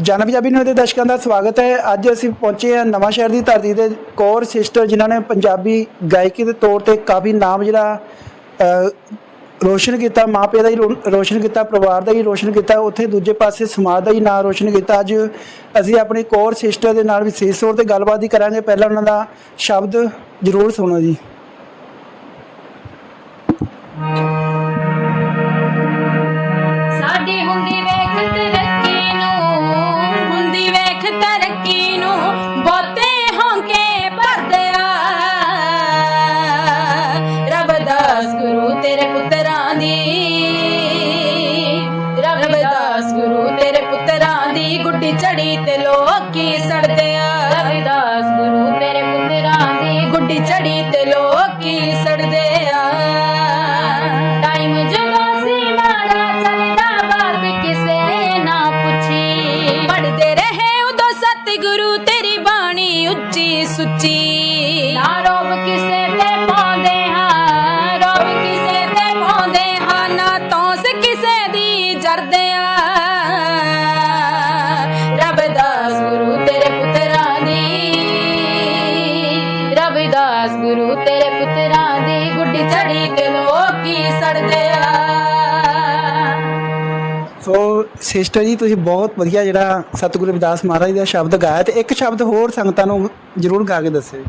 ਜਨ ਪੰਜਾਬੀ ਨਿਊਜ਼ ਦੇ ਦਰਸ਼ਕਾਂ ਦਾ ਸਵਾਗਤ ਹੈ। ਅੱਜ ਅਸੀਂ ਪਹੁੰਚੇ ਹਾਂ ਨਵਾਂ ਸ਼ਹਿਰ ਦੀ ਧਰਤੀ ਤੇ, ਕੌਰ ਸਿਸਟਰ ਜਿਨ੍ਹਾਂ ਨੇ ਪੰਜਾਬੀ ਗਾਇਕੀ ਦੇ ਤੌਰ ਤੇ ਕਾਫੀ ਨਾਮ ਜਿਹੜਾ ਰੋਸ਼ਨ ਕੀਤਾ ਮਾਪੇ ਦਾ ਹੀ ਰੋ- ਰੋਸ਼ਨ ਕੀਤਾ, ਪਰਿਵਾਰ ਦਾ ਹੀ ਰੋਸ਼ਨ ਕੀਤਾ, ਉੱਥੇ ਦੂਜੇ ਪਾਸੇ ਸਮਾਜ ਦਾ ਹੀ ਨਾਮ ਰੋਸ਼ਨ ਕੀਤਾ। ਅੱਜ ਅਸੀਂ ਆਪਣੀ ਕੌਰ ਸਿਸਟਰ ਦੇ ਨਾਲ ਵਿਸ਼ੇਸ਼ ਤੌਰ ਤੇ ਗੱਲਬਾਤ ਹੀ ਕਰਾਂਗੇ। ਪਹਿਲਾਂ ਉਹਨਾਂ ਦਾ ਸ਼ਬਦ ਜ਼ਰੂਰ ਸੁਣੋ ਜੀ। ਸਿਸਟਰ ਜੀ, ਤੁਸੀਂ ਬਹੁਤ ਵਧੀਆ ਜਿਹੜਾ ਸਤਿਗੁਰੂ ਰਵਿਦਾਸ ਮਹਾਰਾਜ ਦਾ ਸ਼ਬਦ ਗਾਇਆ ਤੇ ਇੱਕ ਸ਼ਬਦ ਹੋਰ ਸੰਗਤਾਂ ਨੂੰ ਜ਼ਰੂਰ ਗਾ ਕੇ ਦੱਸਿਓ।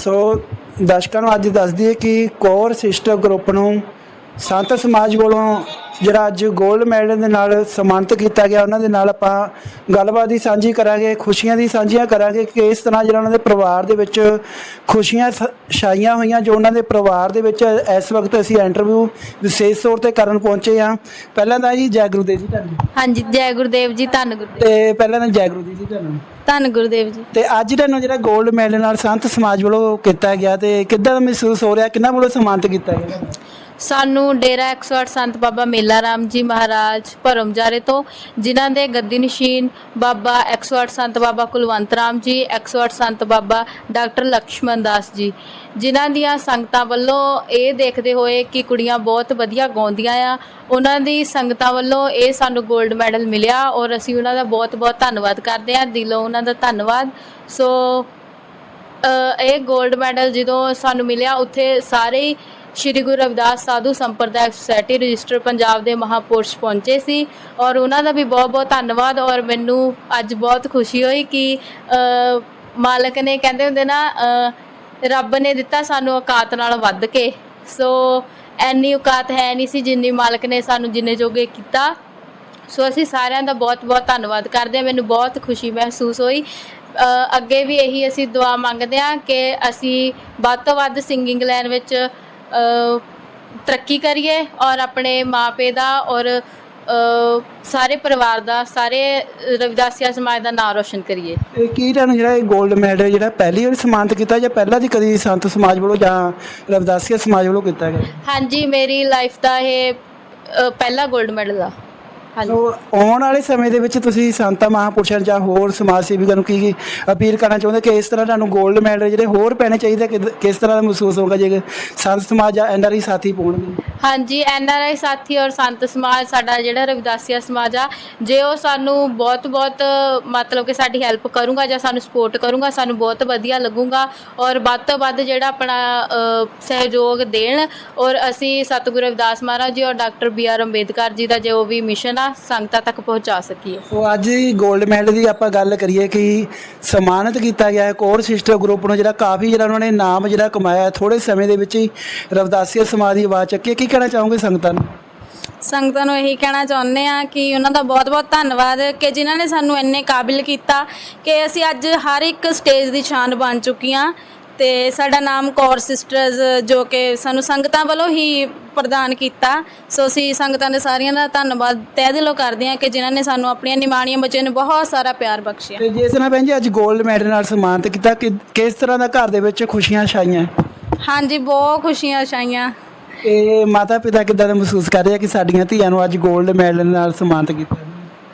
ਸੋ ਦਰਸ਼ਕਾਂ ਨੂੰ ਅੱਜ ਦੱਸ ਦਈਏ ਕਿ ਕੌਰ ਸਿਸਟਰ ਗਰੁੱਪ ਨੂੰ ਸੰਤ ਸਮਾਜ ਵੱਲੋਂ ਜਿਹੜਾ ਅੱਜ 골ਡ ਮੈਡਲ ਦੇ ਨਾਲ ਸਨਮਾਨਿਤ ਕੀਤਾ ਗਿਆ ਉਹਨਾਂ ਦੇ ਨਾਲ ਆਪਾਂ ਗੱਲਬਾਤ ਦੀ ਸਾਂਝੀ ਕਰਾਂਗੇ ਖੁਸ਼ੀਆਂ ਦੀ ਸਾਂਝੀਆਂ ਕਰਾਂਗੇ ਕਿ ਇਸ ਤਰ੍ਹਾਂ ਜਿਹੜਾ ਉਹਨਾਂ ਦੇ ਪਰਿਵਾਰ ਦੇ ਵਿੱਚ ਖੁਸ਼ੀਆਂ ਛਾਈਆਂ ਹੋਈਆਂ ਜੋ ਉਹਨਾਂ ਦੇ ਪਰਿਵਾਰ ਦੇ ਵਿੱਚ ਇਸ ਵਕਤ ਅਸੀਂ ਇੰਟਰਵਿਊ ਵਿਸ਼ੇਸ਼ ਤੌਰ ਤੇ ਕਰਨ ਪਹੁੰਚੇ ਹਾਂ। ਪਹਿਲਾਂ ਤਾਂ ਜੀ ਜੈ ਗੁਰੂਦੇਵ ਜੀ ਤੁਹਾਨੂੰ ਹਾਂਜੀ ਜੈ ਗੁਰਦੇਵ ਜੀ ਧੰਨ ਗੁਰਦੇਵ ਤੇ ਪਹਿਲਾਂ ਤਾਂ ਜੈ ਗੁਰੂ ਜੀ ਤੁਹਾਨੂੰ ਧੰਨ ਗੁਰਦੇਵ ਜੀ। ਤੇ ਅੱਜ ਤੁਹਾਨੂੰ ਜਿਹੜਾ 골ਡ ਮੈਡਲ ਨਾਲ ਸੰਤ ਸਮਾਜ ਵੱਲੋਂ ਕੀਤਾ ਗਿਆ ਤੇ ਕਿੱਦਾਂ ਦਾ ਮਹਿਸੂਸ ਹੋ ਰਿਹਾ? ਕਿੰਨਾ ਵੱਲੋਂ ਸਨਮਾਨਿਤ ਕੀਤਾ ਗਿਆ? ਸਾਨੂੰ ਡੇਰਾ 108 ਸੰਤ ਬਾਬਾ ਮੇਲਾ ਰਾਮ ਜੀ ਮਹਾਰਾਜ ਭਰਮਜਾਰੇ ਤੋਂ, ਜਿਨ੍ਹਾਂ ਦੇ ਗੱਦੀ ਨਸ਼ੀਨ ਬਾਬਾ 108 ਸੰਤ ਬਾਬਾ ਕੁਲਵੰਤ ਰਾਮ ਜੀ 108 ਸੰਤ ਬਾਬਾ ਡਾਕਟਰ ਲਕਸ਼ਮਣ ਦਾਸ ਜੀ। ਜਿਨ੍ਹਾਂ ਦੀਆਂ ਸੰਗਤਾਂ ਵੱਲੋਂ ਇਹ ਦੇਖਦੇ ਹੋਏ ਕਿ ਕੁੜੀਆਂ ਬਹੁਤ ਵਧੀਆ ਗਾਉਂਦੀਆਂ ਆ, ਉਹਨਾਂ ਦੀ ਸੰਗਤਾਂ ਵੱਲੋਂ ਇਹ ਸਾਨੂੰ 골ਡ ਮੈਡਲ ਮਿਲਿਆ ਔਰ ਅਸੀਂ ਉਹਨਾਂ ਦਾ ਬਹੁਤ-ਬਹੁਤ ਧੰਨਵਾਦ ਕਰਦੇ ਆ ਦਿਲੋਂ ਉਹਨਾਂ ਦਾ ਧੰਨਵਾਦ। ਸੋ ਇਹ 골ਡ ਮੈਡਲ ਜਦੋਂ ਸਾਨੂੰ ਮਿਲਿਆ, ਉੱਥੇ ਸਾਰੇ ਹੀ ਸ਼੍ਰੀ ਗੁਰੂ ਰਵਿਦਾਸ ਸਾਧੂ ਸੰਪਰਦਾਇ ਸੁਸਾਇਟੀ ਰਜਿਸਟਰ ਪੰਜਾਬ ਦੇ ਮਹਾਪੁਰਸ਼ ਪਹੁੰਚੇ ਸੀ ਔਰ ਉਹਨਾਂ ਦਾ ਵੀ ਬਹੁਤ-ਬਹੁਤ ਧੰਨਵਾਦ ਔਰ ਮੈਨੂੰ ਅੱਜ ਬਹੁਤ ਖੁਸ਼ੀ ਹੋਈ ਕਿ ਮਾਲਕ ਨੇ ਕਹਿੰਦੇ ਹੁੰਦੇ ਨਾ ਰੱਬ ਨੇ ਦਿੱਤਾ ਸਾਨੂੰ ਔਕਾਤ ਨਾਲ ਵੱਧ ਕੇ। ਸੋ ਐਨੀ ਔਕਾਤ ਹੈ ਨਹੀਂ ਸੀ ਜਿੰਨੀ ਮਾਲਕ ਨੇ ਸਾਨੂੰ ਜਿੰਨੇ ਜੋਗੇ ਕੀਤਾ। ਸੋ ਅਸੀਂ ਸਾਰਿਆਂ ਦਾ ਬਹੁਤ-ਬਹੁਤ ਧੰਨਵਾਦ ਕਰਦੇ ਹਾਂ। ਮੈਨੂੰ ਬਹੁਤ ਖੁਸ਼ੀ ਮਹਿਸੂਸ ਹੋਈ। ਅੱਗੇ ਵੀ ਇਹੀ ਅਸੀਂ ਦੁਆ ਮੰਗਦੇ ਹਾਂ ਕਿ ਅਸੀਂ ਵੱਧ ਤੋਂ ਵੱਧ ਸਿੰਗਿੰਗ ਲਾਈਨ ਵਿੱਚ ਤਰੱਕੀ ਕਰੀਏ ਔਰ ਆਪਣੇ ਮਾਪੇ ਦਾ ਔਰ ਸਾਰੇ ਪਰਿਵਾਰ ਦਾ ਸਾਰੇ ਰਵਿਦਾਸੀਆ ਸਮਾਜ ਦਾ ਨਾਮ ਰੋਸ਼ਨ ਕਰੀਏ। ਇਹ ਕੀ ਤੁਹਾਨੂੰ ਜਿਹੜਾ ਇਹ 골ਡ ਮੈਡਲ ਜਿਹੜਾ ਪਹਿਲੀ ਵਾਰ ਸਨਮਾਨਿਤ ਕੀਤਾ ਜਾਂ ਪਹਿਲਾਂ ਦੀ ਕਦੀ ਸੰਤ ਸਮਾਜ ਵੱਲੋਂ ਜਾਂ ਰਵਿਦਾਸੀਆ ਸਮਾਜ ਵੱਲੋਂ ਕੀਤਾ ਗਿਆ? ਹਾਂਜੀ ਮੇਰੀ ਲਾਈਫ ਦਾ ਇਹ ਪਹਿਲਾ 골ਡ ਮੈਡਲ ਆ। ਸੋ ਆਉਣ ਵਾਲੇ ਸਮੇਂ ਦੇ ਵਿੱਚ ਤੁਸੀਂ ਸੰਤਾਂ ਮਹਾਂਪੁਰਸ਼ਾਂ ਜਾਂ ਹੋਰ ਸਮਾਜ ਸੇਵੀਆਂ ਨੂੰ ਕੀ ਅਪੀਲ ਕਰਨਾ ਚਾਹੁੰਦੇ ਕਿ ਇਸ ਤਰ੍ਹਾਂ ਤੁਹਾਨੂੰ 골ਡ ਮੈਡਲ ਜਿਹੜੇ ਹੋਰ ਪੈਣੇ ਚਾਹੀਦੇ ਕਿ ਕਿਸ ਤਰ੍ਹਾਂ ਦਾ ਮਹਿਸੂਸ ਹੋਗਾ ਜੇ ਸੰਤ ਸਮਾਜ ਜਾਂ ਐਨਆਰਆਈ ਸਾਥੀ ਪਾਉਣਗੇ ਹਾਂਜੀ ਐਨਆਰਆਈ ਸਾਥੀ ਔਰ ਸੰਤ ਸਮਾਜ ਸਾਡਾ ਜਿਹੜਾ ਰਵਿਦਾਸੀਆ ਸਮਾਜ ਆ ਜੇ ਉਹ ਸਾਨੂੰ ਬਹੁਤ ਬਹੁਤ ਮਤਲਬ ਕਿ ਸਾਡੀ ਹੈਲਪ ਕਰੂਗਾ ਜਾਂ ਸਾਨੂੰ ਸਪੋਰਟ ਕਰੂਗਾ ਸਾਨੂੰ ਬਹੁਤ ਵਧੀਆ ਲੱਗੂਗਾ ਔਰ ਵੱਧ ਤੋਂ ਵੱਧ ਜਿਹੜਾ ਆਪਣਾ ਸਹਿਯੋਗ ਦੇਣ ਔਰ ਅਸੀਂ ਸਤਿਗੁਰੂ ਰਵਿਦਾਸ ਮਹਾਰਾਜ ਜੀ ਔਰ doctor B R Ambedkar ji ਦਾ ਜੋ ਵੀ ਮਿਸ਼ਨ ਆ ਸੰਗਤਾਂ ਤੱਕ ਪਹੁੰਚਾ ਸਕੀਏ? ਸੋ ਅੱਜ ਹੀ 골ਡ ਮੈਡਲ ਦੀ ਆਪਾਂ ਗੱਲ ਕਰੀਏ ਕਿ ਸਨਮਾਨਿਤ ਕੀਤਾ ਗਿਆ ਹੈ ਕੋਰ ਸਿਸਟਰ ਗਰੁੱਪ ਨੂੰ ਜਿਹੜਾ ਕਾਫੀ ਜਿਹੜਾ ਉਹਨਾਂ ਨੇ ਨਾਮ ਜਿਹੜਾ ਕਮਾਇਆ ਥੋੜੇ ਸਮੇਂ ਦੇ ਵਿੱਚ ਹੀ ਰਵਦਾਸੀਆ ਸਮਾਜ ਦੀ ਆਵਾਜ਼ ਚੱਕੀ ਹੈ। ਕੀ ਕਹਿਣਾ ਚਾਹੋਗੇ ਸੰਗਤਾਂ ਨੂੰ? ਸੰਗਤਾਂ ਨੂੰ ਇਹੀ ਕਹਿਣਾ ਚਾਹੁੰਦੇ ਆ ਕਿ ਉਹਨਾਂ ਦਾ ਬਹੁਤ-ਬਹੁਤ ਧੰਨਵਾਦ ਕਿ ਜਿਨ੍ਹਾਂ ਨੇ ਸਾਨੂੰ ਇੰਨੇ ਕਾਬਿਲ ਕੀਤਾ ਕਿ ਅਸੀਂ ਅੱਜ ਹਰ ਇੱਕ ਸਟੇਜ ਦੀ ਸ਼ਾਨ ਬਣ ਚੁੱਕੀਆਂ ਤੇ ਸਾਡਾ ਨਾਮ ਕੌਰ ਸਿਸਟਰਸ ਜੋ ਕਿ ਸਾਨੂੰ ਸੰਗਤਾਂ ਵੱਲੋਂ ਹੀ ਪ੍ਰਦਾਨ ਕੀਤਾ। ਸੋ ਅਸੀਂ ਸੰਗਤਾਂ ਦੇ ਸਾਰਿਆਂ ਦਾ ਧੰਨਵਾਦ ਤਹਿ ਦਿਲੋਂ ਕਰਦੇ ਹਾਂ ਕਿ ਜਿਨ੍ਹਾਂ ਨੇ ਸਾਨੂੰ ਆਪਣੀਆਂ ਨਿਮਾਣੀਆਂ ਬੱਚਿਆਂ ਨੂੰ ਬਹੁਤ ਸਾਰਾ ਪਿਆਰ ਬਖਸ਼ਿਆ। ਤੇ ਜਿਸ ਤਰ੍ਹਾਂ ਭੈਣ ਜੀ ਅੱਜ 골ਡ ਮੈਡਲ ਨਾਲ ਸਨਮਾਨਿਤ ਕੀਤਾ। ਕਿ ਕਿਸ ਤਰ੍ਹਾਂ ਦਾ ਘਰ ਦੇ ਵਿੱਚ ਖੁਸ਼ੀਆਂ ਛਾਈਆਂ? ਹਾਂਜੀ ਬਹੁਤ ਖੁਸ਼ੀਆਂ ਛਾਈਆਂ। ਤੇ ਮਾਤਾ ਪਿਤਾ ਕਿੱਦਾਂ ਦਾ ਮਹਿਸੂਸ ਕਰ ਰਹੇ ਆ ਕਿ ਸਾਡੀਆਂ ਧੀਆਂ ਨੂੰ ਅੱਜ 골ਡ ਮੈਡਲ ਨਾਲ ਸਨਮਾਨਿਤ ਕੀਤਾ?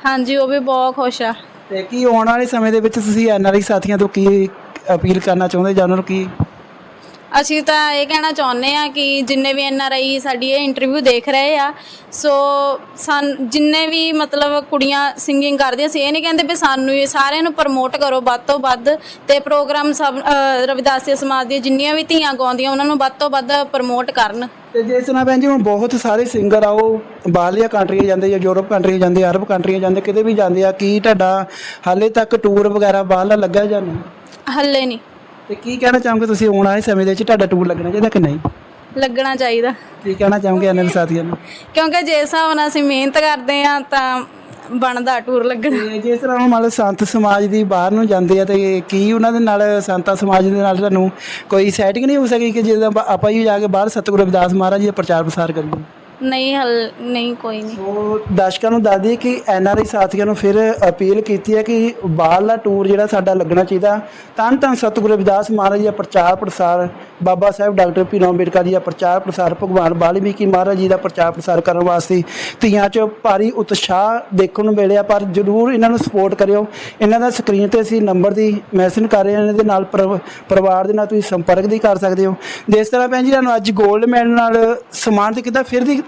ਹਾਂਜੀ ਉਹ ਵੀ ਬਹੁਤ ਖੁਸ਼ ਆ। ਤੇ ਕੀ ਆਉਣ ਵਾਲੇ ਸਮੇਂ ਦੇ ਵਿੱਚ ਤੁਸੀਂ ਐਨਆਰਆਈ ਸਾਥੀਆਂ ਤੋਂ ਕੀ ਅਪੀਲ ਕਰਨਾ ਚਾਹੁੰਦੇ ਜਾਂ ਉਹਨਾਂ ਨੂੰ ਕੀ? ਅਸੀਂ ਤਾਂ ਇਹ ਕਹਿਣਾ ਚਾਹੁੰਦੇ ਆ ਕਿ ਜਿੰਨੇ ਵੀ ਐਨ ਆਰ ਆਈ ਸਾਡੀ ਇਹ ਇੰਟਰਵਿਊ ਦੇਖ ਰਹੇ ਆ ਸੋ ਸਾਨ ਜਿੰਨੇ ਵੀ ਮਤਲਬ ਕੁੜੀਆਂ ਸਿੰਗਿੰਗ ਕਰਦੀਆਂ ਸੀ ਇਹ ਨਹੀਂ ਕਹਿੰਦੇ ਵੀ ਸਾਨੂੰ ਇਹ ਸਾਰਿਆਂ ਨੂੰ ਪ੍ਰਮੋਟ ਕਰੋ ਵੱਧ ਤੋਂ ਵੱਧ ਤੇ ਪ੍ਰੋਗਰਾਮ ਸਭ ਅ, ਰਵਿਦਾਸੀਆ ਸਮਾਜ ਦੀਆਂ ਜਿੰਨੀਆਂ ਵੀ ਧੀਆਂ ਗਾਉਂਦੀਆਂ ਉਹਨਾਂ ਨੂੰ ਵੱਧ ਤੋਂ ਵੱਧ ਪ੍ਰਮੋਟ ਕਰਨ। ਤੇ ਜਿਸ ਤਰ੍ਹਾਂ ਭੈਣ ਜੀ ਹੁਣ ਬਹੁਤ ਸਾਰੇ ਸਿੰਗਰ ਆ ਉਹ ਬਾਹਰਲੀਆਂ ਕੰਟਰੀਆਂ ਜਾਂਦੇ ਜਾਂ ਯੂਰਪ ਕੰਟਰੀਆਂ ਜਾਂਦੇ ਅਰਬ ਕੰਟਰੀਆਂ ਜਾਂਦੇ ਕਿਤੇ ਵੀ ਜਾਂਦੇ ਆ ਕੀ ਤੁਹਾਡਾ ਹਾਲੇ ਤੱਕ ਟੂਰ ਵਗੈਰਾ ਬਾਹਰਲਾ ਲੱਗਾ ਜਾਂ ਨਹੀਂ? ਹੱਲੇ ਨਹੀਂ। ਤੇ ਕੀ ਕਹਿਣਾ ਚਾਹੋਗੇ ਤੁਸੀਂ? ਆਉਣ ਵਾਲੇ ਸਮੇਂ ਦੇ ਵਿੱਚ ਤੁਹਾਡਾ ਟੂਰ ਲੱਗਣਾ ਚਾਹੀਦਾ ਕਿ ਨਹੀਂ? ਲੱਗਣਾ ਚਾਹੀਦਾ। ਕੀ ਕਹਿਣਾ ਚਾਹੋਗੇ ਐਨਐਲ ਸਾਥੀਆਂ ਨੂੰ? ਕਿਉਂਕਿ ਜੇ ਹਿਸਾਬ ਨਾਲ ਅਸੀਂ ਮਿਹਨਤ ਕਰਦੇ ਆ ਤਾਂ ਬਣਦਾ ਟੂਰ ਲੱਗਣਾ। ਤੇ ਜਿਸ ਤਰ੍ਹਾਂ ਹੁਣ ਮੰਨ ਲਓ ਸੰਤ ਸਮਾਜ ਦੀ ਬਾਹਰ ਨੂੰ ਜਾਂਦੇ ਆ ਤੇ ਕੀ ਉਹਨਾਂ ਦੇ ਨਾਲ ਸੰਤਾਂ ਸਮਾਜ ਦੇ ਨਾਲ ਤੁਹਾਨੂੰ ਕੋਈ ਸੈਟਿੰਗ ਨਹੀਂ ਹੋ ਸਕੀ ਕਿ ਜਦੋਂ ਆਪਾਂ- ਆਪਾਂ ਹੀ ਜਾ ਕੇ ਬਾਹਰ ਸਤਿਗੁਰੂ ਰਵਿਦਾਸ ਮਹਾਰਾਜ ਜੀ ਦਾ ਪ੍ਰਚਾਰ ਪ੍ਰਸਾਰ ਕਰੀਏ? ਨਹੀਂ, ਹਲ, ਨਹੀਂ, ਕੋਈ ਨਹੀਂ। ਸੋ ਦਰਸ਼ਕਾਂ ਨੂੰ ਦੱਸ ਦਈਏ ਕਿ ਐਨਆਰਆਈ ਸਾਥੀਆਂ ਨੂੰ ਫਿਰ ਅਪੀਲ ਕੀਤੀ ਹੈ ਕਿ ਬਾਹਰਲਾ ਟੂਰ ਜਿਹੜਾ ਸਾਡਾ ਲੱਗਣਾ ਚਾਹੀਦਾ ਤਾਂ ਤਾਂ ਸਤਿਗੁਰੂ ਰਵਿਦਾਸ ਮਹਾਰਾਜ ਜੀ ਦਾ ਪ੍ਰਚਾਰ ਪ੍ਰਸਾਰ, ਬਾਬਾ ਸਾਹਿਬ ਡਾਕਟਰ ਭੀਮ ਅੰਬੇਡਕਰ ਜੀ ਦਾ ਪ੍ਰਚਾਰ ਪ੍ਰਸਾਰ, ਭਗਵਾਨ ਵਾਲਮੀਕੀ ਮਹਾਰਾਜ ਜੀ ਦਾ ਪ੍ਰਚਾਰ ਪ੍ਰਸਾਰ ਕਰਨ ਵਾਸਤੇ ਧੀਆਂ 'ਚ ਭਾਰੀ ਉਤਸ਼ਾਹ ਦੇਖਣ ਨੂੰ ਮਿਲਿਆ, ਪਰ ਜ਼ਰੂਰ ਇਹਨਾਂ ਨੂੰ ਸਪੋਰਟ ਕਰਿਓ। ਇਹਨਾਂ ਦਾ ਸਕਰੀਨ ਤੇ ਅਸੀਂ ਨੰਬਰ ਦੀ ਮੈਸੇਜ ਕਰ ਰਹੇ ਹਾਂ, ਇਹਨਾਂ ਦੇ ਨਾਲ ਪਰਿਵ- ਪਰਿਵਾਰ ਦੇ ਨਾਲ ਤੁਸੀਂ ਸੰਪਰਕ ਵੀ ਕਰ ਸਕਦੇ ਹੋ। ਜਿਸ ਤਰ੍ਹਾਂ ਭੈਣ ਜੀ, ਤੁਹਾਨੂੰ ਅੱਜ 골ਡ ਮੈਡਲ ਨਾਲ ਸਨਮਾਨਿਤ ਕੀਤਾ, ਫਿਰ ਦੀ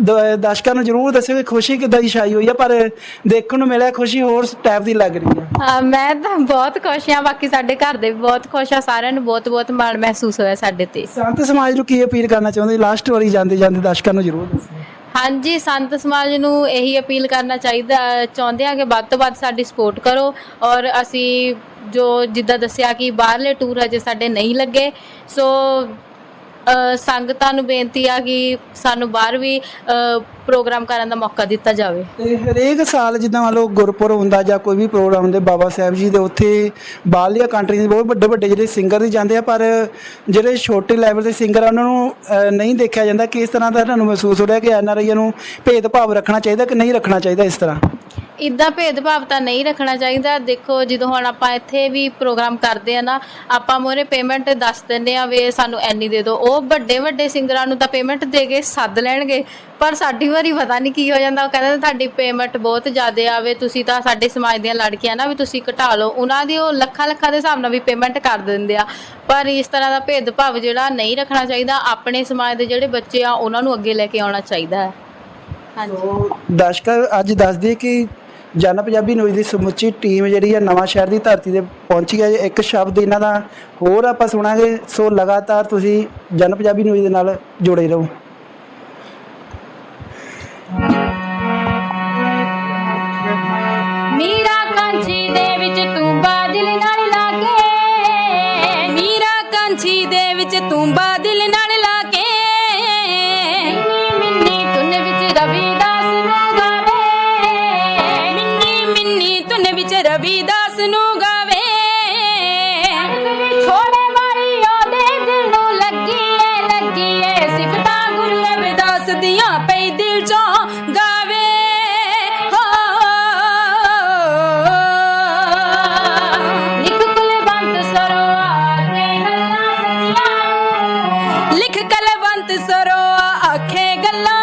ਦਰਸ਼ਕਾਂ ਨੂੰ ਜ਼ਰੂਰ ਦੱਸਿਓ ਕਿ ਖੁਸ਼ੀ ਕਿੱਦਾਂ ਦੀ ਛਾਈ ਹੋਈ ਆ ਪਰ ਦੇਖਣ ਨੂੰ ਮਿਲਿਆ ਖੁਸ਼ੀ ਹੋਰ ਟਾਈਪ ਦੀ ਲੱਗ ਰਹੀ ਆ। ਹਾਂ, ਮੈਂ ਤਾਂ ਬਹੁਤ ਖੁਸ਼ ਹਾਂ ਬਾਕੀ ਸਾਡੇ ਘਰ ਦੇ ਵੀ ਬਹੁਤ ਖੁਸ਼ ਆ ਸਾਰਿਆਂ ਨੂੰ ਬਹੁਤ ਬਹੁਤ ਮਾਣ ਮਹਿਸੂਸ ਹੋਇਆ ਸਾਡੇ ਤੇ। ਸੰਤ ਸਮਾਜ ਨੂੰ ਕੀ ਅਪੀਲ ਕਰਨਾ ਚਾਹੁੰਦੇ? ਲਾਸਟ ਵਾਰੀ ਜਾਂਦੇ ਜਾਂਦੇ ਦਰਸ਼ਕਾਂ ਨੂੰ ਜ਼ਰੂਰ ਦੱਸਿਓ ਹਾਂਜੀ ਸੰਤ ਸਮਾਜ ਨੂੰ ਇਹੀ ਅਪੀਲ ਕਰਨਾ ਚਾਹੀਦਾ ਚਾਹੁੰਦੇ ਆ ਕਿ ਵੱਧ ਤੋਂ ਵੱਧ ਸਾਡੀ ਸਪੋਰਟ ਕਰੋ ਔਰ ਅਸੀਂ ਜੋ ਜਿੱਦਾਂ ਦੱਸਿਆ ਕਿ ਬਾਹਰਲੇ ਟੂਰ ਅਜੇ ਸਾਡੇ ਨਹੀਂ ਲੱਗੇ ਸੋ ਸੰਗਤਾਂ ਨੂੰ ਬੇਨਤੀ ਆ ਕਿ ਸਾਨੂੰ ਬਾਹਰ ਵੀ ਪ੍ਰੋਗਰਾਮ ਕਰਨ ਦਾ ਮੌਕਾ ਦਿੱਤਾ ਜਾਵੇ। ਤੇ ਹਰੇਕ ਸਾਲ ਜਿੱਦਾਂ ਮੰਨ ਲਓ ਗੁਰਪੁਰਬ ਹੁੰਦਾ ਜਾਂ ਕੋਈ ਵੀ ਪ੍ਰੋਗਰਾਮ ਹੁੰਦੇ, ਬਾਬਾ ਸਾਹਿਬ ਜੀ ਦੇ ਉੱਥੇ ਬਾਹਰਲੀਆਂ ਕੰਟਰੀ ਦੇ ਬਹੁਤ ਵੱਡੇ ਵੱਡੇ ਜਿਹੜੇ ਸਿੰਗਰ ਵੀ ਜਾਂਦੇ ਆ, ਪਰ ਜਿਹੜੇ ਛੋਟੇ ਲੈਵਲ ਦੇ ਸਿੰਗਰ ਆ, ਉਹਨਾਂ ਨੂੰ ਨਹੀਂ ਦੇਖਿਆ ਜਾਂਦਾ ਕਿਸ ਤਰ੍ਹਾਂ ਦਾ ਤੁਹਾਨੂੰ ਮਹਿਸੂਸ ਹੋ ਰਿਹਾ ਕਿ ਐਨਆਰਆਈ ਨੂੰ ਭੇਦਭਾਵ ਰੱਖਣਾ ਚਾਹੀਦਾ ਕਿ ਨਹੀਂ ਰੱਖਣਾ ਚਾਹੀਦਾ ਇਸ ਤਰ੍ਹਾਂ। ਇਦਾਂ ਭੇਦਭਾਵ ਤਾਂ ਨਹੀਂ ਰੱਖਣਾ ਚਾਹੀਦਾ। ਦੇਖੋ, ਜਦੋਂ ਹੁਣ ਆਪਾਂ ਇੱਥੇ ਵੀ ਪ੍ਰੋਗਰਾਮ ਕਰਦੇ ਆ ਨਾ, ਆਪਾਂ ਮੋਰੇ ਪੇਮੈਂਟ ਦੱਸ ਦਿੰਦੇ ਆ ਵੇ ਸਾਨੂੰ ਐਨੀ ਦੇ ਦਿਓ। ਉਹ ਵੱਡੇ ਵੱਡੇ ਸਿੰਗਰਾਂ ਨੂੰ ਤਾਂ ਪੇਮੈਂਟ ਦੇ ਕੇ ਸੱਦ ਲੈਣਗੇ। ਪਰ ਸਾਡੀ ਵਾਰੀ ਪਤਾ ਨਹੀਂ ਕੀ ਹੋ ਜਾਂਦਾ। ਉਹ ਕਹਿੰਦੇ ਤੁਹਾਡੀ ਪੇਮੈਂਟ ਬਹੁਤ ਜ਼ਿਆਦਾ ਆਵੇ ਤੁਸੀਂ ਤਾਂ ਸਾਡੇ ਸਮਾਜ ਦੀਆਂ ਲੜਕੀਆਂ ਨਾ ਵੀ ਤੁਸੀਂ ਘਟਾ ਲਓ। ਉਹਨਾਂ ਦੀ ਉਹ ਲੱਖਾਂ ਲੱਖਾਂ ਦੇ ਹਿਸਾਬ ਨਾਲ ਵੀ ਪੇਮੈਂਟ ਕਰ ਦਿੰਦੇ ਆ। ਪਰ ਇਸ ਤਰ੍ਹਾਂ ਦਾ ਭੇਦਭਾਵ ਜਿਹੜਾ ਨਹੀਂ ਰੱਖਣਾ ਚਾਹੀਦਾ। ਆਪਣੇ ਸਮਾਜ ਦੇ ਜਿਹੜੇ ਬੱਚੇ ਆ, ਉਹਨਾਂ ਨੂੰ ਅੱਗੇ ਲੈ ਕੇ ਆਉਣਾ ਚਾਹੀਦਾ ਹੈ। ਹਾਂਜੀ। ਦਰਸ਼ਕ, ਅੱਜ ਦੱਸ ਦਈਏ ਕਿ ਜਨ ਪੰਜਾਬੀ ਨਿਊਜ਼ ਦੀ ਸਮੁੱਚੀ ਟੀਮ ਜਿਹੜੀ ਹੈ ਨਵਾਂ ਸ਼ਹਿਰ ਦੀ ਧਰਤੀ ਤੇ ਪਹੁੰਚੀ ਹੈ ਇੱਕ ਸ਼ਬਦ ਇਹਨਾਂ ਦਾ, ਹੋਰ ਆਪਾਂ ਸੁਣਾਂਗੇ। ਸੋ ਲਗਾਤਾਰ ਤੁਸੀਂ ਜਨ ਪੰਜਾਬੀ ਨਿਊਜ਼ ਦੇ ਨਾਲ ਜੁੜੇ ਰਹੋ। ਮੀਰਾ ਕਾਂਚੀ ਦੇ ਵਿੱਚ ਤੂੰ ਬਾਦਲ ਨਾਲ ਲਿਖ ਕਲਵੰਤ ਸਰੋਆ ਆਖੇ ਗੱਲਾਂ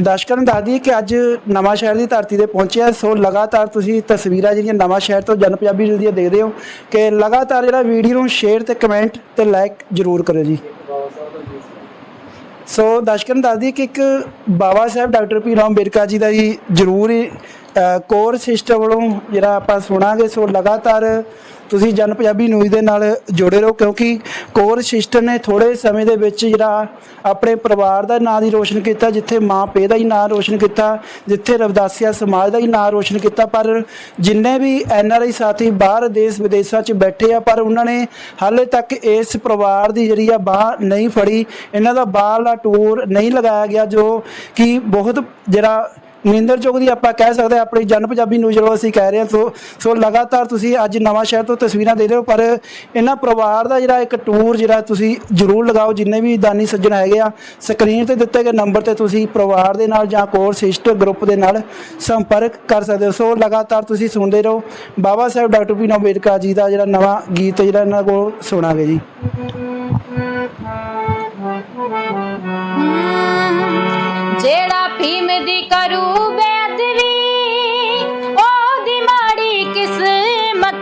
ਦਰਸ਼ਕਾਂ ਨੂੰ ਦੱਸ ਦਈਏ ਕਿ ਅੱਜ ਨਵਾਂ ਸ਼ਹਿਰ ਦੀ ਧਰਤੀ ਤੇ ਪਹੁੰਚਿਆ ਸੋ ਲਗਾਤਾਰ ਤੁਸੀਂ ਤਸਵੀਰਾਂ ਜਿਹੜੀਆਂ ਨਵਾਂ ਸ਼ਹਿਰ ਤੋਂ ਜਨ ਪੰਜਾਬੀ ਨਿਊਜ਼ ਦੇਖਦੇ ਹੋ ਕਿ ਲਗਾਤਾਰ ਜਿਹੜਾ ਵੀਡੀਓ ਨੂੰ ਸ਼ੇਅਰ ਤੇ ਕਮੈਂਟ ਤੇ ਲਾਈਕ ਜ਼ਰੂਰ ਕਰਿਓ ਜੀ। ਸੋ ਦਰਸ਼ਕਾਂ ਨੂੰ ਦੱਸ ਦਈਏ ਕਿ ਇੱਕ ਬਾਬਾ ਸਾਹਿਬ ਡਾਕਟਰ ਪੀ ਰਾਓ ਅੰਬੇਡਕਰ ਜੀ ਦਾ ਜੀ ਜ਼ਰੂਰ ਕੋਰ ਸਿਸਟਮ ਵੱਲੋਂ ਜਿਹੜਾ ਆਪਾਂ ਸੁਣਾਂਗੇ। ਸੋ ਲਗਾਤਾਰ ਤੁਸੀਂ ਜਨ ਪੰਜਾਬੀ ਨਿਊਜ਼ ਦੇ ਨਾਲ ਜੁੜੇ ਰਹੋ, ਕਿਉਂਕਿ ਕੋਰ ਸ਼ਿਸ਼ਟਰ ਨੇ ਥੋੜੇ ਸਮੇਂ ਦੇ ਵਿੱਚ ਜਿਹੜਾ ਆਪਣੇ ਪਰਿਵਾਰ ਦਾ ਨਾਂ ਹੀ ਰੋਸ਼ਨ ਕੀਤਾ, ਜਿੱਥੇ ਮਾਂ ਪਿਓ ਦਾ ਹੀ ਨਾਂ ਰੋਸ਼ਨ ਕੀਤਾ, ਜਿੱਥੇ ਰਵਦਾਸੀਆ ਸਮਾਜ ਦਾ ਹੀ ਨਾਂ ਰੋਸ਼ਨ ਕੀਤਾ, ਪਰ ਜਿੰਨੇ ਵੀ ਐਨ ਆਰ ਆਈ ਸਾਥੀ ਬਾਹਰ ਦੇਸ਼ ਵਿਦੇਸ਼ਾਂ 'ਚ ਬੈਠੇ ਆ, ਪਰ ਉਹਨਾਂ ਨੇ ਹਾਲੇ ਤੱਕ ਇਸ ਪਰਿਵਾਰ ਦੀ ਜਿਹੜੀ ਆ ਬਾਹ ਨਹੀਂ ਫੜੀ। ਇਹਨਾਂ ਦਾ ਬਾਹਰਲਾ ਟੂਰ ਨਹੀਂ ਲਗਾਇਆ ਗਿਆ, ਜੋ ਕਿ ਬਹੁਤ ਜਿਹੜਾ ਨਿੰਦਰਯੋਗ ਦੀ ਆਪਾਂ ਕਹਿ ਸਕਦੇ ਹਾਂ, ਆਪਣੀ ਜਨ ਪੰਜਾਬੀ ਨਿਊਜ਼ ਵੱਲੋਂ ਅਸੀਂ ਕਹਿ ਰਹੇ ਹਾਂ। ਸੋ ਸੋ ਲਗਾਤਾਰ ਤੁਸੀਂ ਅੱਜ ਨਵਾਂ ਸ਼ਹਿਰ ਤੋਂ ਤਸਵੀਰਾਂ ਦੇ ਰਹੇ ਹੋ, ਪਰ ਇਹਨਾਂ ਪਰਿਵਾਰ ਦਾ ਜਿਹੜਾ ਇੱਕ ਟੂਰ ਜਿਹੜਾ ਤੁਸੀਂ ਜ਼ਰੂਰ ਲਗਾਓ, ਜਿੰਨੇ ਵੀ ਦਾਨੀ ਸੱਜਣ ਹੈਗੇ ਆ ਸਕਰੀਨ ਤੇ ਦਿੱਤੇ ਗਏ ਨੰਬਰ ਤੇ ਤੁਸੀਂ ਪਰਿਵਾਰ ਦੇ ਨਾਲ ਜਾਂ ਕੋਰ ਸਿਸਟਰ ਗਰੁੱਪ ਦੇ ਨਾਲ ਸੰਪਰਕ ਕਰ ਸਕਦੇ ਹੋ। ਸੋ ਲਗਾਤਾਰ ਤੁਸੀਂ ਸੁਣਦੇ ਰਹੋ। ਬਾਬਾ ਸਾਹਿਬ, ਡਾਕਟਰ ਭੀਮ ਅੰਬੇਡਕਰ ਜੀ ਦਾ ਜਿਹੜਾ ਨਵਾਂ ਗੀਤ ਜਿਹੜਾ ਇਹਨਾਂ ਕੋਲ ਸੁਣਾਂਗੇ ਜੀ। ਜਿਹੜਾ ਭੀਮ ਦੀ ਕਰੂ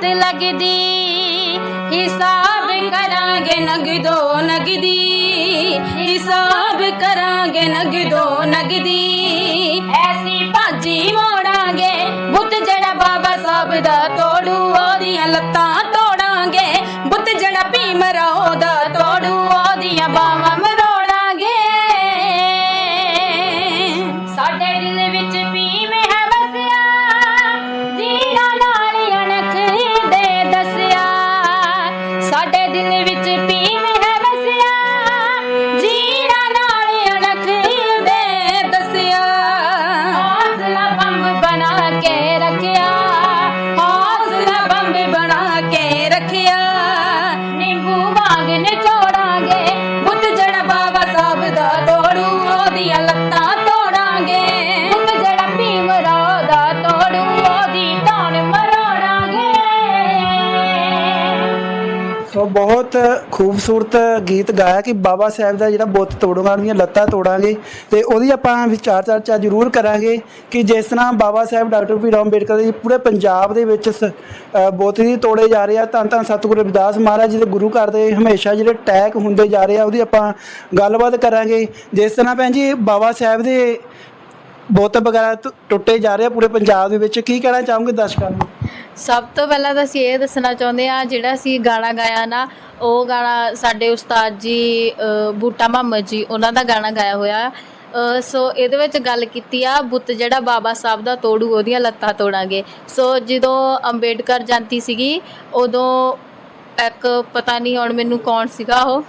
ਕਿਸਮਤ ਲੱਗਦੀ, ਹਿਸਾਬ ਕਰਾਂਗੇ ਨਗਦੋ ਨਗਦੀ, ਹਿਸਾਬ ਕਰਾਂਗੇ ਨਗਦੋ ਨਗਦੀ। ਐਸੀ ਭਾਜੀ ਮੋੜਾਂਗੇ, ਬੁੱਤ ਜਿਹੜਾ ਬਾਬਾ ਸਾਹਿਬ ਦਾ ਤੋੜੂ, ਉਹਦੀਆਂ ਲੱਤਾਂ ਬਹੁਤ ਖੂਬਸੂਰਤ ਗੀਤ ਗਾਇਆ ਕਿ ਬਾਬਾ ਸਾਹਿਬ ਦਾ ਜਿਹੜਾ ਬੁੱਤ ਤੋੜੂਗਾ, ਉਹਦੀਆਂ ਲੱਤਾਂ ਤੋੜਾਂਗੇ ਤੇ ਉਹਦੀ ਆਪਾਂ ਵਿਚਾਰ ਚਰਚਾ ਜ਼ਰੂਰ ਕਰਾਂਗੇ ਕਿ ਜਿਸ ਤਰ੍ਹਾਂ ਬਾਬਾ ਸਾਹਿਬ ਡਾਕਟਰ ਭੀਮ ਰਾਓ ਅੰਬੇਡਕਰ ਜੀ ਪੂਰੇ ਪੰਜਾਬ ਦੇ ਵਿੱਚ ਸ- ਬੁੱਤ ਦੀ ਤੋੜੇ ਜਾ ਰਹੇ ਆ, ਤਾਂ ਤਾਂ ਸਤਿਗੁਰੂ ਰਵਿਦਾਸ ਮਹਾਰਾਜ ਜੀ ਦੇ ਗੁਰੂ ਘਰ ਦੇ ਹਮੇਸ਼ਾ ਜਿਹੜੇ ਟੈਕ ਹੁੰਦੇ ਜਾ ਰਹੇ ਆ, ਉਹਦੀ ਆਪਾਂ ਗੱਲਬਾਤ ਕਰਾਂਗੇ। ਜਿਸ ਤਰ੍ਹਾਂ ਭੈਣ ਜੀ ਬਾਬਾ ਸਾਹਿਬ ਦੇ ਬੁੱਤ ਵਗੈਰਾ ਟੁ- ਟੁੱਟੇ ਜਾ ਰਹੇ ਆ ਪੂਰੇ ਪੰਜਾਬ ਦੇ ਵਿੱਚ, ਕੀ ਕਹਿਣਾ ਚਾਹੋਗੇ ਦਰਸ਼ਕਾਂ ਨੂੰ? ਸਭ ਤੋਂ ਪਹਿਲਾਂ ਤਾਂ ਅਸੀਂ ਇਹ ਦੱਸਣਾ ਚਾਹੁੰਦੇ ਆ ਜਿਹੜਾ ਅਸੀਂ ਗਾਣਾ ਗਾਇਆ ਨਾ ਉਹ ਗਾਣਾ ਸਾਡੇ ਉਸਤਾਦ ਜੀ ਅ, ਬੂਟਾ ਮੁਹੰਮਦ ਜੀ ਉਹਨਾਂ ਦਾ ਗਾਣਾ ਗਾਇਆ ਹੋਇਆ। ਅ, ਸੋ ਇਹਦੇ ਵਿੱਚ ਗੱਲ ਕੀਤੀ ਆ ਬੁੱਤ ਜਿਹੜਾ ਬਾਬਾ ਸਾਹਿਬ ਦਾ ਤੋੜੂ ਉਹਦੀਆਂ ਲੱਤਾਂ ਤੋੜਾਂਗੇ। ਸੋ ਜਦੋਂ ਅੰਬੇਡਕਰ ਜਯੰਤੀ ਸੀਗੀ ਉਦੋਂ ਇੱਕ ਪਤਾ ਨਹੀਂ ਹੁਣ ਮੈਨੂੰ ਕੌਣ ਸੀਗਾ ਉਹ।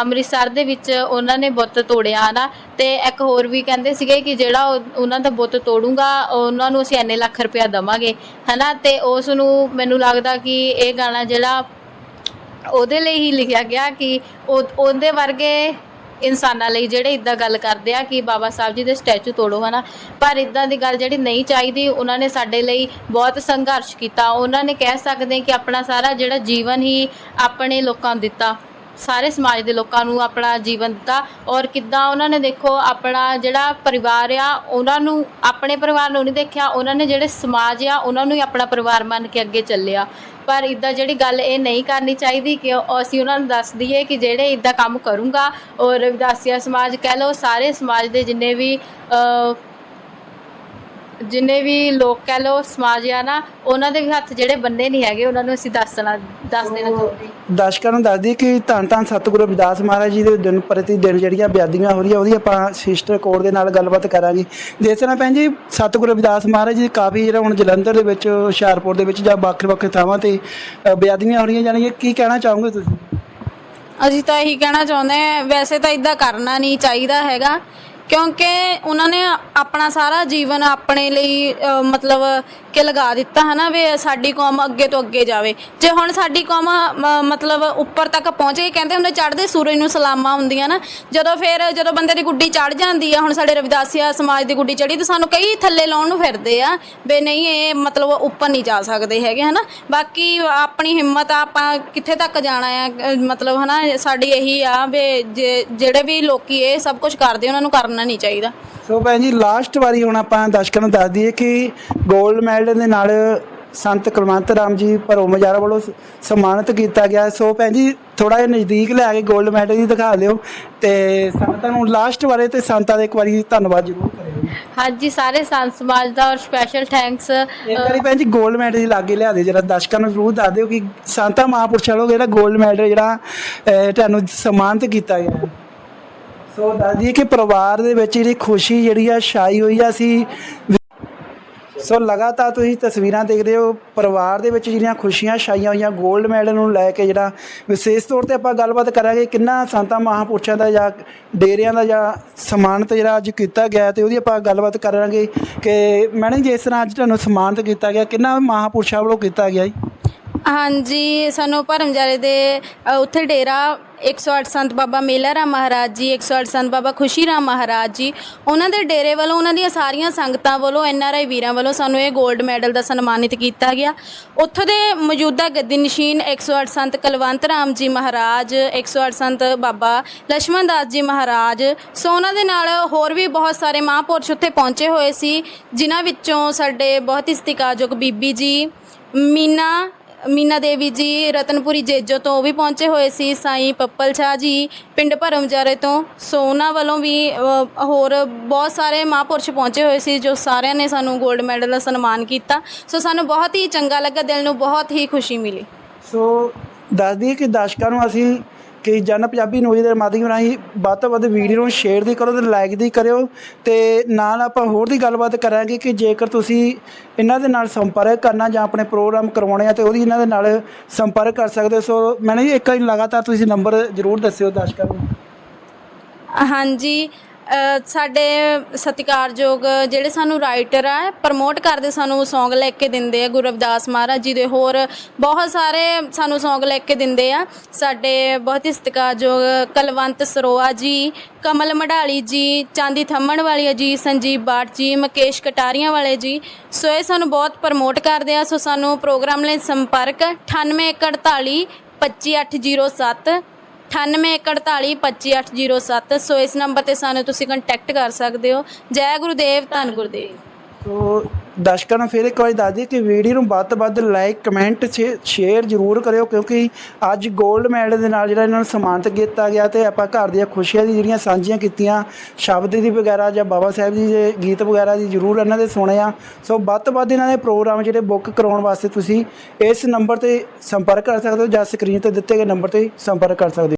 ਅੰਮ੍ਰਿਤਸਰ ਦੇ ਵਿੱਚ ਉਹਨਾਂ ਨੇ ਬੁੱਤ ਤੋੜਿਆ ਹਨਾ ਤੇ ਇੱਕ ਹੋਰ ਵੀ ਕਹਿੰਦੇ ਸੀਗੇ ਕਿ ਜਿਹੜਾ ਉਹ- ਉਹਨਾਂ ਦਾ ਬੁੱਤ ਤੋੜੂਗਾ, ਉਹਨਾਂ ਨੂੰ ਅਸੀਂ ਇੰਨੇ ਲੱਖ ਰੁਪਇਆ ਦਵਾਂਗੇ, ਹਨਾ? ਤੇ ਉਸ ਨੂੰ ਮੈਨੂੰ ਲੱਗਦਾ ਕਿ ਇਹ ਗਾਣਾ ਜਿਹੜਾ ਉਹਦੇ ਲਈ ਹੀ ਲਿਖਿਆ ਗਿਆ ਕਿ ਉਹ- ਉਹਦੇ ਵਰਗੇ ਇਨਸਾਨਾਂ ਲਈ ਜਿਹੜੇ ਇਦਾਂ ਗੱਲ ਕਰਦੇ ਆ ਕਿ ਬਾਬਾ ਸਾਹਿਬ ਜੀ ਦੇ ਸਟੈਚੂ ਤੋੜੋ, ਹਨਾ? ਪਰ ਇਦਾਂ ਦੀ ਗੱਲ ਜਿਹੜੀ ਨਹੀਂ ਚਾਹੀਦੀ, ਉਹਨਾਂ ਨੇ ਸਾਡੇ ਲਈ ਬਹੁਤ ਸੰਘਰਸ਼ ਕੀਤਾ। ਉਹਨਾਂ ਨੇ ਕਹਿ ਸਕਦੇ ਕਿ ਆਪਣਾ ਸਾਰਾ ਜਿਹੜਾ ਜੀਵਨ ਹੀ ਆਪਣੇ ਲੋਕਾਂ ਨੂੰ ਦਿੱਤਾ। ਸਾਰੇ ਸਮਾਜ ਦੇ ਲੋਕਾਂ ਨੂੰ ਆਪਣਾ ਜੀਵਨ ਦਿੱਤਾ। ਔਰ ਕਿੱਦਾਂ ਉਹਨਾਂ ਨੇ ਦੇਖੋ ਆਪਣਾ ਜਿਹੜਾ ਪਰਿਵਾਰ ਆ ਉਹਨਾਂ ਨੂੰ ਆਪਣੇ ਪਰਿਵਾਰ ਨੂੰ ਨਹੀਂ ਦੇਖਿਆ ਉਹਨਾਂ ਨੇ ਜਿਹੜੇ ਸਮਾਜ ਆ ਉਹਨਾਂ ਨੂੰ ਹੀ ਆਪਣਾ ਪਰਿਵਾਰ ਮੰਨ ਕੇ ਅੱਗੇ ਚੱਲਿਆ। ਪਰ ਇਦਾਂ ਜਿਹੜੀ ਗੱਲ ਇਹ ਨਹੀਂ ਕਰਨੀ ਚਾਹੀਦੀ ਕਿ ਉਹ- ਅਸੀਂ ਉਹਨਾਂ ਨੂੰ ਦੱਸ ਦਈਏ ਕਿ ਜਿਹੜੇ ਇਦਾਂ ਕੰਮ ਕਰੂੰਗਾ ਔਰ ਰਵਿਦਾਸੀਆ ਸਮਾਜ ਕਹਿ ਲਓ ਸਾਰੇ ਸਮਾਜ ਦੇ ਜਿੰਨੇ ਵੀ ਅ, ਜਿੰਨੇ ਵੀ ਲੋਕ ਕਹਿ ਲਓ ਸਮਾਜ ਆ ਨਾ ਉਹਨਾਂ ਦੇ ਵੀ ਹੱਥ ਜਿਹੜੇ ਬੰਨੇ ਨਹੀਂ ਹੈਗੇ ਉਹਨਾਂ ਨੂੰ ਅਸੀਂ ਦੱਸਣਾ ਦੱਸ ਦੇਣਾ ਚਾਹੁੰਦੇ। ਦਰਸ਼ਕਾਂ ਨੂੰ ਦੱਸ ਦਈਏ ਕਿ ਧੰਨ ਧੰਨ ਸਤਿਗੁਰੂ ਰਵਿਦਾਸ ਮਹਾਰਾਜ ਜੀ ਦੇ ਦਿਨ ਪ੍ਰਤੀ ਦਿਨ ਜਿਹੜੀਆਂ ਬਿਆਦੀਆਂ ਹੋ ਰਹੀਆਂ ਉਹਦੀ ਆਪਾਂ ਸਿਸਟਰ ਕੋਡ ਦੇ ਨਾਲ ਗੱਲਬਾਤ ਕਰਾਂਗੇ। ਜਿਸ ਤਰ੍ਹਾਂ ਭੈਣ ਜੀ ਸਤਿਗੁਰੂ ਰਵਿਦਾਸ ਮਹਾਰਾਜ ਜੀ ਕਾਫੀ ਜਿਹੜਾ ਹੁਣ ਜਲੰਧਰ ਦੇ ਵਿੱਚ ਹੁਸ਼ਿਆਰਪੁਰ ਦੇ ਵਿੱਚ ਜਾਂ ਵੱਖ ਵੱਖ ਥਾਵਾਂ ਤੇ ਅ, ਬਿਆਦੀਆਂ ਹੋ ਰਹੀਆਂ ਜਾਣਗੀਆਂ ਕੀ ਕਹਿਣਾ ਚਾਹੋਗੇ ਤੁਸੀਂ? ਅਸੀਂ ਤਾਂ ਇਹੀ ਕਹਿਣਾ ਚਾਹੁੰਦੇ ਹਾਂ ਵੈਸੇ ਤਾਂ ਇਦਾਂ ਕਰਨਾ ਨਹੀਂ ਚਾਹੀਦਾ ਹੈਗਾ। ਕਿਉਂਕਿ ਉਹਨਾਂ ਨੇ ਆਪਣਾ ਸਾਰਾ ਜੀਵਨ ਆਪਣੇ ਲਈ ਅ, ਮਤਲਬ ਕਿ ਲਗਾ ਦਿੱਤਾ ਹਨਾ ਵੀ ਸਾਡੀ ਕੌਮ ਅੱਗੇ ਤੋਂ ਅੱਗੇ ਜਾਵੇ। ਜੇ ਹੁਣ ਸਾਡੀ ਕੌਮ ਮ- ਮਤਲਬ ਉੱਪਰ ਤੱਕ ਪਹੁੰਚੇ ਕਹਿੰਦੇ ਹੁੰਦੇ ਚੜ੍ਹਦੇ ਸੂਰਜ ਨੂੰ ਸਲਾਮਾਂ ਹੁੰਦੀਆਂ ਨਾ। ਜਦੋਂ ਫਿਰ ਜਦੋਂ ਬੰਦੇ ਦੀ ਗੁੱਡੀ ਚੜ ਜਾਂਦੀ ਆ ਹੁਣ ਸਾਡੇ ਰਵਿਦਾਸੀਆ ਸਮਾਜ ਦੀ ਗੁੱਡੀ ਚੜੀ ਤਾਂ ਸਾਨੂੰ ਕਈ ਥੱਲੇ ਲਾਉਣ ਨੂੰ ਫਿਰਦੇ ਆ ਵੀ ਨਹੀਂ ਇਹ ਮਤਲਬ ਉੱਪਰ ਨਹੀਂ ਜਾ ਸਕਦੇ ਹੈਗੇ ਹਨਾ। ਬਾਕੀ ਆਪਣੀ ਹਿੰਮਤ ਆ ਆਪਾਂ ਕਿੱਥੇ ਤੱਕ ਜਾਣਾ ਆ ਅ, ਮਤਲਬ ਹਨਾ ਸਾਡੀ ਇਹੀ ਆ ਵੀ ਜੇ- ਜਿਹੜੇ ਵੀ ਲੋਕੀ ਇਹ ਸਭ ਕੁਝ ਕਰਦੇ ਉਹਨਾਂ ਨੂੰ ਕਰਨਾ ਕਰਨਾ ਨਹੀਂ ਚਾਹੀਦਾ। ਸੋ ਭੈਣ ਜੀ ਲਾਸਟ ਵਾਰੀ ਹੁਣ ਆਪਾਂ ਦਰਸ਼ਕਾਂ ਨੂੰ ਦੱਸ ਦਈਏ ਕਿ 골ਡ ਮੈਡਲ ਦੇ ਨਾਲ ਸੰਤ ਕੁਲਵੰਤ ਰਾਮ ਜੀ ਭਰੋ ਮਜਾਰਾ ਵੱਲੋਂ ਸਨਮਾਨਿਤ ਕੀਤਾ ਗਿਆ। ਸੋ ਭੈਣ ਜੀ ਥੋੜਾ ਜਿਹਾ ਨਜ਼ਦੀਕ ਲੈ ਕੇ 골ਡ ਮੈਡਲ ਜੀ ਦਿਖਾ ਦਿਓ ਤੇ ਸੰਤਾਂ ਨੂੰ ਲਾਸਟ ਬਾਰੇ ਤੇ ਸੰਤਾਂ ਦੇ ਇੱਕ ਵਾਰੀ ਧੰਨਵਾਦ ਜ਼ਰੂਰ ਕਰਿਓ। ਹਾਂਜੀ ਸਾਰੇ ਸੰਤ ਸਮਾਜ ਦਾ ਔਰ ਸਪੈਸ਼ਲ ਥੈਂਕਸ ਇੱਕ ਵਾਰੀ ਭੈਣ ਜੀ 골ਡ ਮੈਡਲ ਜੀ ਲਾਗੇ ਲਿਆ ਦਿਓ। ਜਰਾ ਦਰਸ਼ਕਾਂ ਨੂੰ ਜ਼ਰੂਰ ਦੱਸ ਦਿਓ ਕਿ ਸੰਤਾਂ ਮਹਾਂਪੁਰਸ਼ਾਂ ਵੱਲੋਂ ਜਿਹੜਾ 골ਡ ਮੈਡਲ ਜਿਹੜਾ ਤੁਹਾਨੂੰ ਸਨਮਾਨਿਤ ਕੀਤਾ ਗਿਆ। ਸੋ ਦੱਸਦੀ ਕਿ ਪਰਿਵਾਰ ਦੇ ਵਿੱਚ ਜਿਹੜੀ ਖੁਸ਼ੀ, ਜਿਹੜੀ ਆ ਛਾਈ ਹੋਈ ਆ ਸੀ ਸੋ ਲਗਾਤਾਰ ਤੁਸੀਂ ਤਸਵੀਰਾਂ ਦੇਖ ਰਹੇ ਹੋ, ਪਰਿਵਾਰ ਦੇ ਵਿੱਚ ਜਿਹੜੀਆਂ ਖੁਸ਼ੀਆਂ ਛਾਈਆਂ ਹੋਈਆਂ 골ਡ ਮੈਡਲ ਨੂੰ ਲੈ ਕੇ ਜਿਹੜਾ ਵਿਸ਼ੇਸ਼ ਤੌਰ ਤੇ ਆਪਾਂ ਗੱਲਬਾਤ ਕਰਾਂਗੇ ਕਿੰਨਾ ਸੰਤਾਂ ਮਹਾਂਪੁਰਸ਼ਾਂ ਦਾ ਜਾਂ ਡੇਰਿਆਂ ਦਾ ਜਾਂ ਸਨਮਾਨਿਤ ਜਿਹੜਾ ਅੱਜ ਕੀਤਾ ਗਿਆ ਤੇ ਉਹਦੀ ਆਪਾਂ ਗੱਲਬਾਤ ਕਰਾਂਗੇ ਕਿ ਮੈਡਮ ਜਿਸ ਤਰ੍ਹਾਂ ਅੱਜ ਤੁਹਾਨੂੰ ਸਨਮਾਨਿਤ ਕੀਤਾ ਗਿਆ, ਕਿੰਨਾ ਮਹਾਂਪੁਰਸ਼ਾਂ ਵੱਲੋਂ ਕੀਤਾ ਗਿਆ ਜੀ? ਹਾਂਜੀ, ਸਾਨੂੰ ਭਰਮਜਾਰੇ ਦੇ ਉੱਥੇ ਡੇਰਾ 108 ਸੰਤ ਬਾਬਾ ਮੇਲਾ ਰਾਮ ਮਹਾਰਾਜ ਜੀ 108 ਸੰਤ ਬਾਬਾ ਖੁਸ਼ੀ ਰਾਮ ਮਹਾਰਾਜ ਜੀ, ਉਹਨਾਂ ਦੇ ਡੇਰੇ ਵੱਲੋਂ, ਉਹਨਾਂ ਦੀਆਂ ਸਾਰੀਆਂ ਸੰਗਤਾਂ ਵੱਲੋਂ, ਐੱਨ ਆਰ ਆਈ ਵੀਰਾਂ ਵੱਲੋਂ ਸਾਨੂੰ ਇਹ 골ਡ ਮੈਡਲ ਦਾ ਸਨਮਾਨਿਤ ਕੀਤਾ ਗਿਆ। ਉੱਥੋਂ ਦੇ ਮੌਜੂਦਾ ਗੱਦੀ ਨਸ਼ੀਨ 108 ਸੰਤ ਕਲਵੰਤ ਰਾਮ ਜੀ ਮਹਾਰਾਜ 108 ਸੰਤ ਬਾਬਾ ਲక్ష్మణ ਦਾਸ ਜੀ ਮਹਾਰਾਜ, ਸੋ ਉਹਨਾਂ ਦੇ ਨਾਲ ਹੋਰ ਵੀ ਬਹੁਤ ਸਾਰੇ ਮਹਾਂਪੁਰਸ਼ ਉੱਥੇ ਪਹੁੰਚੇ ਹੋਏ ਸੀ, ਜਿਨ੍ਹਾਂ ਵਿੱਚੋਂ ਸਾਡੇ ਬਹੁਤ ਹੀ ਸਤਿਕਾਰਯੋਗ ਬੀਬੀ ਜੀ, ਮੀਨਾ ਮੀਨਾ ਦੇਵੀ ਜੀ ਰਤਨਪੁਰੀ ਜੇਜੋ ਤੋਂ ਉਹ ਵੀ ਪਹੁੰਚੇ ਹੋਏ ਸੀ ਸਾਈ ਪੱਪਲ ਸ਼ਾਹ ਜੀ ਪਿੰਡ ਭਰਮਜਾਰੇ ਤੋਂ। ਸੋ ਉਹਨਾਂ ਵੱਲੋਂ ਵੀ ਅ, ਹੋਰ ਬਹੁਤ ਸਾਰੇ ਮਹਾਂਪੁਰਸ਼ ਪਹੁੰਚੇ ਹੋਏ ਸੀ ਜੋ ਸਾਰਿਆਂ ਨੇ ਸਾਨੂੰ 골ਡ ਮੈਡਲ ਦਾ ਸਨਮਾਨ ਕੀਤਾ। ਸੋ ਸਾਨੂੰ ਬਹੁਤ ਹੀ ਚੰਗਾ ਲੱਗਾ ਦਿਲ ਨੂੰ ਬਹੁਤ ਹੀ ਖੁਸ਼ੀ ਮਿਲੀ। ਸੋ ਦੱਸ ਦਈਏ ਕਿ ਦਰਸ਼ਕਾਂ ਨੂੰ ਅਸੀਂ ਕਿ ਜਨ ਪੰਜਾਬੀ ਨਿਊਜ਼ ਦੇ ਮਾਧਿਅਮ ਰਾਹੀਂ ਵੱਧ ਤੋਂ ਵੱਧ ਵੀਡੀਓ ਨੂੰ ਸ਼ੇਅਰ ਦੀ ਕਰੋ ਤੇ ਲਾਈਕ ਦੀ ਕਰਿਓ ਤੇ ਨਾਲ ਆਪਾਂ ਹੋਰ ਦੀ ਗੱਲਬਾਤ ਕਰਾਂਗੇ ਕਿ ਜੇਕਰ ਤੁਸੀਂ ਇਹਨਾਂ ਦੇ ਨਾਲ ਸੰਪਰਕ ਕਰਨਾ ਜਾਂ ਆਪਣੇ ਪ੍ਰੋਗਰਾਮ ਕਰਵਾਉਣੇ ਆ ਤੇ ਉਹਦੀ ਇਹਨਾਂ ਦੇ ਨਾਲ ਸੰਪਰਕ ਕਰ ਸਕਦੇ ਹੋ। ਸੋ ਮੈਨੂੰ ਜੀ, ਇੱਕ ਵਾਰੀ ਲਗਾਤਾਰ ਤੁਸੀਂ ਨੰਬਰ ਜ਼ਰੂਰ ਦੱਸਿਓ ਦਰਸ਼ਕਾਂ ਨੂੰ। ਹਾਂਜੀ ਸਾਡੇ ਸਤਿਕਾਰਯੋਗ ਜਿਹੜੇ ਸਾਨੂੰ ਰਾਈਟਰ ਆ ਪ੍ਰਮੋਟ ਕਰਦੇ ਸਾਨੂੰ Song ਲੈ ਕੇ ਦਿੰਦੇ ਆ ਗੁਰੂ ਰਵਿਦਾਸ ਮਹਾਰਾਜ ਜੀ ਦੇ। ਹੋਰ ਬਹੁਤ ਸਾਰੇ ਸਾਨੂੰ Song ਲੈ ਕੇ ਦਿੰਦੇ ਆ। ਸਾਡੇ ਬਹੁਤ ਹੀ ਸਤਿਕਾਰਯੋਗ ਕਲਵੰਤ ਸਰੋਆ ਜੀ, ਕਮਲ ਮਢਾਲੀ ਜੀ, ਚਾਂਦੀ ਥੰਮਣ ਵਾਲੀ ਜੀ, ਸੰਜੀਵ ਬਾਟ ਜੀ, ਮੁਕੇਸ਼ ਕਟਾਰੀਆਂ ਵਾਲੇ ਜੀ। ਸੋ ਇਹ ਸਾਨੂੰ ਬਹੁਤ ਪ੍ਰਮੋਟ ਕਰਦੇ ਆ। ਸੋ ਸਾਨੂੰ ਪ੍ਰੋਗਰਾਮ ਲਈ ਸੰਪਰਕ 9848 25807 9814825807 ਸੋ ਇਸ ਨੰਬਰ ਤੇ ਸਾਨੂੰ ਤੁਸੀਂ ਕੰਟੈਕਟ ਕਰ ਸਕਦੇ ਹੋ ਜੈ ਗੁਰਦੇਵ ਧੰਨ ਗੁਰਦੇਵ ਸੋ ਦਰਸ਼ਕਾਂ ਨੂੰ ਫਿਰ ਇੱਕ ਵਾਰੀ ਦੱਸ ਦਈਏ ਕਿ ਵੀਡੀਓ ਨੂੰ ਵੱਧ ਤੋਂ ਵੱਧ ਲਾਈਕ ਕਮੈਂਟ ਸ਼ੇਅਰ ਜ਼ਰੂਰ ਕਰਿਓ ਕਿਉਂਕਿ ਅੱਜ 골ਡ ਮੈਡਲ ਦੇ ਨਾਲ ਜਿਹੜਾ ਇਹਨਾਂ ਨੂੰ ਸਨਮਾਨਿਤ ਕੀਤਾ ਗਿਆ ਤੇ ਆਪਾਂ ਘਰ ਦੀਆਂ ਖੁਸ਼ੀਆਂ ਦੀ ਜਿਹੜੀਆਂ ਸਾਂਝੀਆਂ ਕੀਤੀਆਂ ਸ਼ਬਦ ਦੀ ਵਗੈਰਾ ਜਾਂ ਬਾਬਾ ਸਾਹਿਬ ਜੀ ਦੇ ਗੀਤ ਵਗੈਰਾ ਦੀ ਜ਼ਰੂਰ ਇਹਨਾਂ ਦੇ ਸੁਣੇ ਆ ਸੋ ਵੱਧ ਤੋਂ ਵੱਧ ਇਹਨਾਂ ਦੇ ਪ੍ਰੋਗਰਾਮ ਜਿਹੜੇ ਬੁੱਕ ਕਰਾਉਣ ਵਾਸਤੇ ਤੁਸੀਂ ਇਸ ਨੰਬਰ ਤੇ ਸੰਪਰਕ ਕਰ ਸਕਦੇ ਹੋ ਜਾਂ ਸਕਰੀਨ ਤੇ ਦਿੱਤੇ ਗਏ ਨੰਬਰ ਤੇ ਸੰਪਰਕ ਕਰ ਸਕਦੇ ਹੋ